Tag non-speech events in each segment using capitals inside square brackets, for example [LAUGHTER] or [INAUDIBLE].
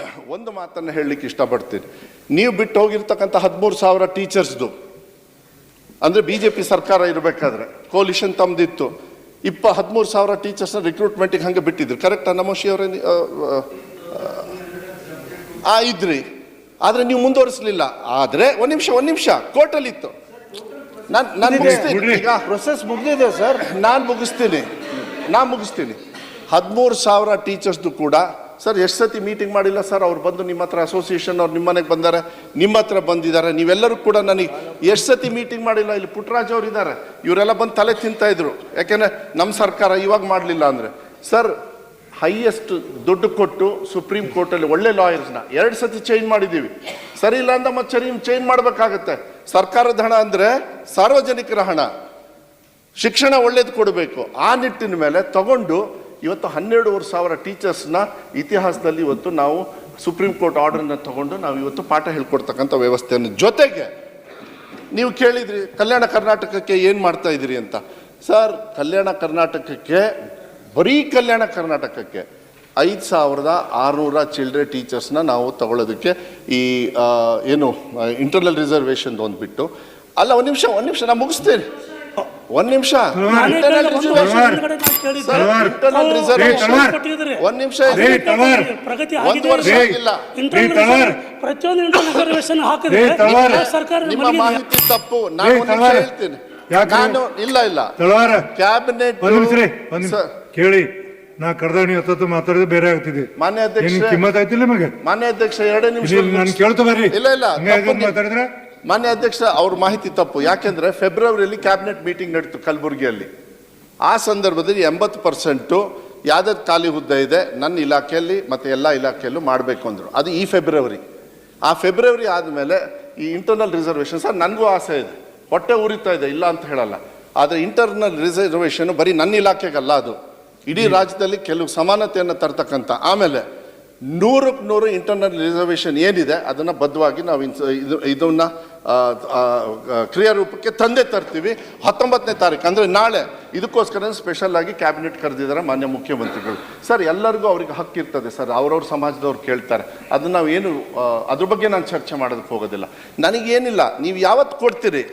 [LAUGHS] ಒಂದು ಮಾತನ್ನು ಹೇಳಲಿಕ್ಕೆ ಇಷ್ಟಪಡ್ತೀನಿ. ನೀವು ಬಿಟ್ಟು ಹೋಗಿರ್ತಕ್ಕಂಥ ಹದಿಮೂರು ಸಾವಿರ ಟೀಚರ್ಸ್ದು ಅಂದರೆ ಬಿ ಜೆ ಪಿ ಸರ್ಕಾರ ಇರಬೇಕಾದ್ರೆ ಕೋಲಿಷನ್ ತಮ್ಮದಿತ್ತು ಇಪ್ಪ ಹದಿಮೂರು ಸಾವಿರ ಟೀಚರ್ಸ್ನ ರಿಕ್ರೂಟ್ಮೆಂಟಿಗೆ ಹಂಗೆ ಬಿಟ್ಟಿದ್ರು. ಕರೆಕ್ಟಾ ನಮೋಶಿ ಅವರೇ? ಆ, ಇದ್ರಿ. ಆದರೆ ನೀವು ಮುಂದುವರಿಸಲಿಲ್ಲ. ಆದರೆ ಒಂದು ನಿಮಿಷ ಒಂದು ನಿಮಿಷ ಕೋರ್ಟಲ್ಲಿತ್ತು. ನಾನು ನಾನು ಮುಗಿಸ್ತೀನಿ. ಈಗ ಪ್ರೊಸೆಸ್ ಮುಗಿದಿದೆ ಸರ್ ನಾನು ಮುಗಿಸ್ತೀನಿ. ನಾನು ಮುಗಿಸ್ತೀನಿ. ಹದಿಮೂರು ಸಾವಿರ ಟೀಚರ್ಸ್ದು ಕೂಡ ಸರ್, ಎಷ್ಟು ಸತಿ ಮೀಟಿಂಗ್ ಮಾಡಿಲ್ಲ ಸರ್, ಅವ್ರು ಬಂದು ನಿಮ್ಮ ಹತ್ರ ಅಸೋಸಿಯೇಷನ್ ಅವ್ರು ನಿಮ್ಮ ಮನೆಗೆ ಬಂದಾರೆ, ನಿಮ್ಮ ಹತ್ರ ಬಂದಿದ್ದಾರೆ, ನೀವೆಲ್ಲರೂ ಕೂಡ ನನಗೆ ಎಷ್ಟು ಸತಿ ಮೀಟಿಂಗ್ ಮಾಡಿಲ್ಲ, ಇಲ್ಲಿ ಪುಟ್ಟರಾಜ್ ಅವ್ರು ಇದ್ದಾರೆ ಇವರೆಲ್ಲ ಬಂದು ತಲೆ ತಿಂತಾ ಇದ್ರು. ಯಾಕೆಂದರೆ ನಮ್ಮ ಸರ್ಕಾರ ಇವಾಗ ಮಾಡಲಿಲ್ಲ ಅಂದರೆ. ಸರ್ ಹೈಯೆಸ್ಟ್ ದುಡ್ಡು ಕೊಟ್ಟು ಸುಪ್ರೀಂ ಕೋರ್ಟಲ್ಲಿ ಒಳ್ಳೆ ಲಾಯರ್ಸ್ನ ಎರಡು ಸತಿ ಚೇಂಜ್ ಮಾಡಿದ್ದೀವಿ. ಸರಿ ಇಲ್ಲ ಅಂದ ಮತ್ತೆ ಸರಿ ಚೇಂಜ್ ಮಾಡಬೇಕಾಗತ್ತೆ. ಸರ್ಕಾರದ ಹಣ ಅಂದರೆ ಸಾರ್ವಜನಿಕರ ಹಣ. ಶಿಕ್ಷಣ ಒಳ್ಳೇದು ಕೊಡಬೇಕು. ಆ ನಿಟ್ಟಿನ ಮೇಲೆ ತಗೊಂಡು ಇವತ್ತು ಹನ್ನೆರಡೂವರೆ ಸಾವಿರ ಟೀಚರ್ಸ್ನ ಇತಿಹಾಸದಲ್ಲಿ ಇವತ್ತು ನಾವು ಸುಪ್ರೀಂ ಕೋರ್ಟ್ ಆರ್ಡರ್ನ ತಗೊಂಡು ನಾವು ಇವತ್ತು ಪಾಠ ಹೇಳ್ಕೊಡ್ತಕ್ಕಂಥ ವ್ಯವಸ್ಥೆಯನ್ನು ಜೊತೆಗೆ ನೀವು ಕೇಳಿದ್ರಿ, ಕಲ್ಯಾಣ ಕರ್ನಾಟಕಕ್ಕೆ ಏನು ಮಾಡ್ತಾ ಇದ್ದೀರಿ ಅಂತ. ಸರ್, ಕಲ್ಯಾಣ ಕರ್ನಾಟಕಕ್ಕೆ, ಬರೀ ಕಲ್ಯಾಣ ಕರ್ನಾಟಕಕ್ಕೆ ಐದು ಸಾವಿರದ ಆರುನೂರ ಚಿಲ್ಡ್ರೆ ಟೀಚರ್ಸ್ನ ನಾವು ತಗೊಳ್ಳೋದಕ್ಕೆ ಈ ಏನು ಇಂಟರ್ನಲ್ ರಿಸರ್ವೇಷನ್ ಒಂದು ಬಿಟ್ಟು ಅಲ್ಲ, ಒಂದು ನಿಮಿಷ ಒಂದು ನಿಮಿಷ ನಾನು ಮುಗಿಸ್ತೇನೆ. ಒಂದು ನಿಮಿಷ. ಒಂದ್ ನಿಮಿಷ. ಪ್ರಗತಿ ಒಂದು ವರ್ಷ ಆಗಿಲ್ಲ. ಪ್ರತಿಯೊಂದು ಇಂಟರ್ನಲ್ ರಿಸರ್ವೇಶನ್ ಹಾಕಿದ್ರೆ ಸರ್ಕಾರ ನಿಮ್ಮ ಮಾಹಿತಿ ತಪ್ಪು. ನಾನು ಒಂದು ನಿಮಿಷ ತಳವಾರ್. ಹೇಳ್ತೀನಿ. ನಾನು ಇಲ್ಲ ಇಲ್ಲ. ಕ್ಯಾಬಿನೆಟ್ ಕೇಳಿ. ನಾ ಕರೆದ ನೀವು ಹತ್ತತ್ತು ಮಾತಾಡಿದ್ರೆ ಬೇರೆ ಆಗ್ತಿದೆ. ಮಾನ್ಯ ಅಧ್ಯಕ್ಷ. ಕಿಮ್ಮತ್ ಆಯ್ತಿಲ್ಲ ನಿಮಗೆ? ಮಾನ್ಯ ಅಧ್ಯಕ್ಷ ಎರಡೇ ನಿಮಿಷ. ನಾನು ಕೇಳ್ತಾ ಬರ್ರಿ. ಇಲ್ಲ ಇಲ್ಲ ಮಾತಾಡಿದ್ರೆ? ಮಾನ್ಯ ಅಧ್ಯಕ್ಷ ಅವ್ರ ಮಾಹಿತಿ ತಪ್ಪು. ಯಾಕೆಂದ್ರೆ ಫೆಬ್ರವರಿಯಲ್ಲಿ ಕ್ಯಾಬಿನೆಟ್ ಮೀಟಿಂಗ್ ನಡೀತು ಕಲಬುರಗಿಯಲ್ಲಿ. ಆ ಸಂದರ್ಭದಲ್ಲಿ ಎಂಬತ್ತು ಪರ್ಸೆಂಟು ಯಾವ್ದಾದ್ರು ಖಾಲಿ ಹುದ್ದೆ ಇದೆ ನನ್ನ ಇಲಾಖೆಯಲ್ಲಿ ಮತ್ತು ಎಲ್ಲ ಇಲಾಖೆಯಲ್ಲೂ ಮಾಡಬೇಕು ಅಂದರು. ಅದು ಈ ಫೆಬ್ರವರಿ. ಆ ಫೆಬ್ರವರಿ ಆದಮೇಲೆ ಈ ಇಂಟರ್ನಲ್ ರಿಸರ್ವೇಷನ್ ಸರ್ ನನಗೂ ಆಸೆ ಇದೆ. ಹೊಟ್ಟೆ ಉರಿತಾ ಇದೆ ಇಲ್ಲ ಅಂತ ಹೇಳಲ್ಲ. ಆದರೆ ಇಂಟರ್ನಲ್ ರಿಸರ್ವೇಷನ್ ಬರೀ ನನ್ನ ಇಲಾಖೆಗಲ್ಲ ಅದು. ಇಡೀ ರಾಜ್ಯದಲ್ಲಿ ಕೆಲವು ಸಮಾನತೆಯನ್ನು ತರ್ತಕ್ಕಂಥ ಆಮೇಲೆ ನೂರಕ್ಕೆ ನೂರು ಇಂಟರ್ನಲ್ ರಿಸರ್ವೇಷನ್ ಏನಿದೆ, ಅದನ್ನು ಬದ್ಧವಾಗಿ ನಾವು ಇನ್ಸ ಇದು ಇದನ್ನು ಕ್ರಿಯಾರೂಪಕ್ಕೆ ತಂದೆ ತರ್ತೀವಿ. ಹತ್ತೊಂಬತ್ತನೇ ತಾರೀಕು ಅಂದರೆ ನಾಳೆ. ಇದಕ್ಕೋಸ್ಕರ ಸ್ಪೆಷಲ್ ಆಗಿ ಕ್ಯಾಬಿನೆಟ್ ಕರೆದಿದ್ದಾರೆ ಮಾನ್ಯ ಮುಖ್ಯಮಂತ್ರಿಗಳು. ಸರ್, ಎಲ್ಲರಿಗೂ ಅವ್ರಿಗೆ ಹಕ್ಕಿರ್ತದೆ ಸರ್. ಅವ್ರವ್ರ ಸಮಾಜದವ್ರು ಕೇಳ್ತಾರೆ. ಅದನ್ನು ನಾವು ಏನು ಅದ್ರ ಬಗ್ಗೆ ನಾನು ಚರ್ಚೆ ಮಾಡೋದಕ್ಕೆ ಹೋಗೋದಿಲ್ಲ. ನನಗೇನಿಲ್ಲ, ನೀವು ಯಾವತ್ತು ಕೊಡ್ತೀರಿ?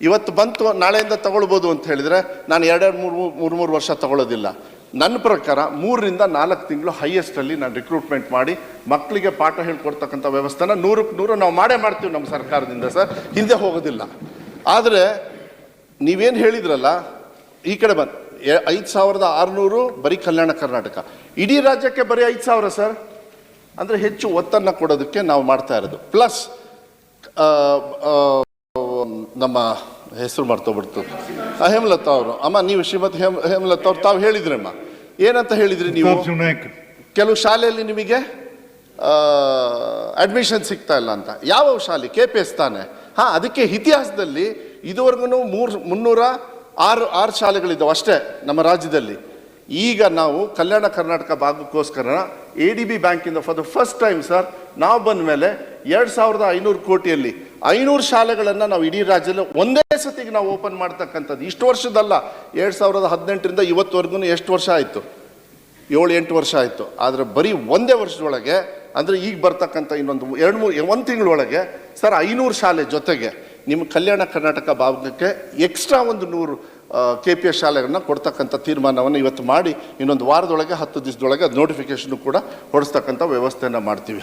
ಇವತ್ತು ಬಂತು, ನಾಳೆಯಿಂದ ತಗೊಳ್ಬೋದು ಅಂತ ಹೇಳಿದರೆ ನಾನು ಎರಡೆರಡು ಮೂರು ಮೂರು ಮೂರು ವರ್ಷ ತಗೊಳ್ಳೋದಿಲ್ಲ. ನನ್ನ ಪ್ರಕಾರ ಮೂರರಿಂದ ನಾಲ್ಕು ತಿಂಗಳು ಹೈಯೆಸ್ಟಲ್ಲಿ ನಾನು ರಿಕ್ರೂಟ್ಮೆಂಟ್ ಮಾಡಿ ಮಕ್ಕಳಿಗೆ ಪಾಠ ಹೇಳ್ಕೊಡ್ತಕ್ಕಂಥ ವ್ಯವಸ್ಥೆನ ನೂರಕ್ಕೆ ನೂರು ನಾವು ಮಾಡೇ ಮಾಡ್ತೀವಿ ನಮ್ಮ ಸರ್ಕಾರದಿಂದ ಸರ್. ಹಿಂದೆ ಹೋಗೋದಿಲ್ಲ. ಆದರೆ ನೀವೇನು ಹೇಳಿದ್ರಲ್ಲ, ಈ ಕಡೆ ಬಂದು ಐದು ಸಾವಿರದ ಆರುನೂರು ಬರೀ ಕಲ್ಯಾಣ ಕರ್ನಾಟಕ. ಇಡೀ ರಾಜ್ಯಕ್ಕೆ ಬರೀ ಐದು ಸಾವಿರ ಸರ್. ಅಂದರೆ ಹೆಚ್ಚು ಒತ್ತನ್ನು ಕೊಡೋದಕ್ಕೆ ನಾವು ಮಾಡ್ತಾ ಇರೋದು. ಪ್ಲಸ್ ನಮ್ಮ ಹೆಸರು ಮರ್ತೋಗ್ಬಿಡ್ತು. ಹೇಮಲತಾ ಅವರು ಅಮ್ಮ ನೀವು ಶ್ರೀಮತಿ ಹೇಮ ಹೇಮಲತಾ ಅವ್ರು ತಾವು ಹೇಳಿದ್ರಮ್ಮ. ಏನಂತ ಹೇಳಿದ್ರಿ ನೀವು? ಕೆಲವು ಶಾಲೆಯಲ್ಲಿ ನಿಮಗೆ ಅಡ್ಮಿಷನ್ ಸಿಗ್ತಾ ಇಲ್ಲ ಅಂತ. ಯಾವ ಶಾಲೆ? ಕೆ ಪಿ ಎಸ್ ತಾನೆ. ಹಾಂ ಅದಕ್ಕೆ ಇತಿಹಾಸದಲ್ಲಿ ಇದುವರೆಗೂ ಮೂರು ಮುನ್ನೂರ ಆರು ಆರು ಶಾಲೆಗಳಿದ್ದಾವೆ ಅಷ್ಟೇ ನಮ್ಮ ರಾಜ್ಯದಲ್ಲಿ. ಈಗ ನಾವು ಕಲ್ಯಾಣ ಕರ್ನಾಟಕ ಭಾಗಕ್ಕೋಸ್ಕರ ಎ ಡಿ ಬಿ ಬ್ಯಾಂಕಿಂದ for the first time sir ನಾವು ಬಂದ ಮೇಲೆ ಎರಡು ಸಾವಿರದ ಐನೂರು ಕೋಟಿಯಲ್ಲಿ ಐನೂರು ಶಾಲೆಗಳನ್ನು ನಾವು ಇಡೀ ರಾಜ್ಯದಲ್ಲಿ ಒಂದೇ ಸತಿಗೆ ನಾವು ಓಪನ್ ಮಾಡ್ತಕ್ಕಂಥದ್ದು. ಇಷ್ಟು ವರ್ಷದಲ್ಲ, ಎರಡು ಸಾವಿರದ ಹದಿನೆಂಟರಿಂದ ಇವತ್ತುವರೆಗೂ ಎಷ್ಟು ವರ್ಷ ಆಯಿತು? ಏಳು, ಎಂಟು ವರ್ಷ ಆಯಿತು. ಆದರೆ ಬರೀ ಒಂದೇ ವರ್ಷದೊಳಗೆ, ಅಂದರೆ ಈಗ ಬರ್ತಕ್ಕಂಥ ಇನ್ನೊಂದು ಎರಡು ಮೂರು ಒಂದು ತಿಂಗಳೊಳಗೆ ಸರ್ ಐನೂರು ಶಾಲೆ ಜೊತೆಗೆ ನಿಮ್ಮ ಕಲ್ಯಾಣ ಕರ್ನಾಟಕ ಭಾಗಕ್ಕೆ ಎಕ್ಸ್ಟ್ರಾ ಒಂದು ನೂರು ಕೆ ಪಿ ಎಸ್ ಶಾಲೆಗಳನ್ನ ಕೊಡ್ತಕ್ಕಂಥ ತೀರ್ಮಾನವನ್ನು ಇವತ್ತು ಮಾಡಿ ಇನ್ನೊಂದು ವಾರದೊಳಗೆ, ಹತ್ತು ದಿವಸದೊಳಗೆ ಅದು ನೋಟಿಫಿಕೇಶನ್ ಕೂಡ ಹೊಡಿಸ್ತಕ್ಕಂಥ ವ್ಯವಸ್ಥೆಯನ್ನು ಮಾಡ್ತೀವಿ.